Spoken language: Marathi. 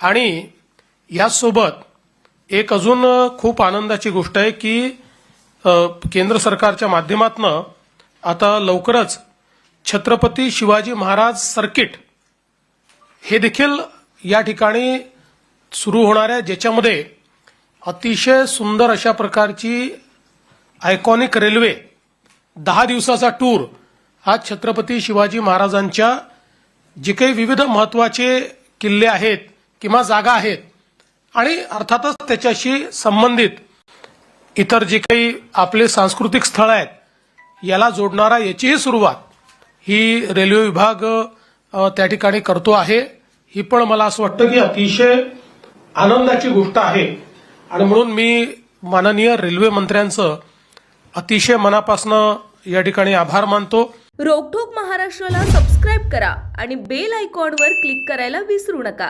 आणि याचसोबत एक अजून खूप आनंदाची गोष्ट आहे की केंद्र सरकारच्या माध्यमातनं आता लवकरच छत्रपती शिवाजी महाराज सर्किट हे देखील या ठिकाणी सुरू होणाऱ्या ज्याच्यामध्ये अतिशय सुंदर अशा प्रकारची आयकॉनिक रेल्वे दहा दिवसाचा टूर हा छत्रपती शिवाजी महाराजांच्या जे काही विविध महत्त्वाचे किल्ले आहेत किंवा जागा आहेत. आणि अर्थातच त्याच्याशी संबंधित इतर जे काही आपले सांस्कृतिक स्थळ आहेत याला जोडणारा याचीही सुरुवात ही रेल्वे विभाग त्या ठिकाणी करतो आहे. ही पण मला असं वाटतं की अतिशय आनंदाची गोष्ट आहे. आणि म्हणून मी माननीय रेल्वे मंत्र्यांचं अतिशय मनापासनं या ठिकाणी आभार मानतो. रोकठोक महाराष्ट्राला सबस्क्राईब करा आणि बेल आयकॉनवर क्लिक करायला विसरू नका.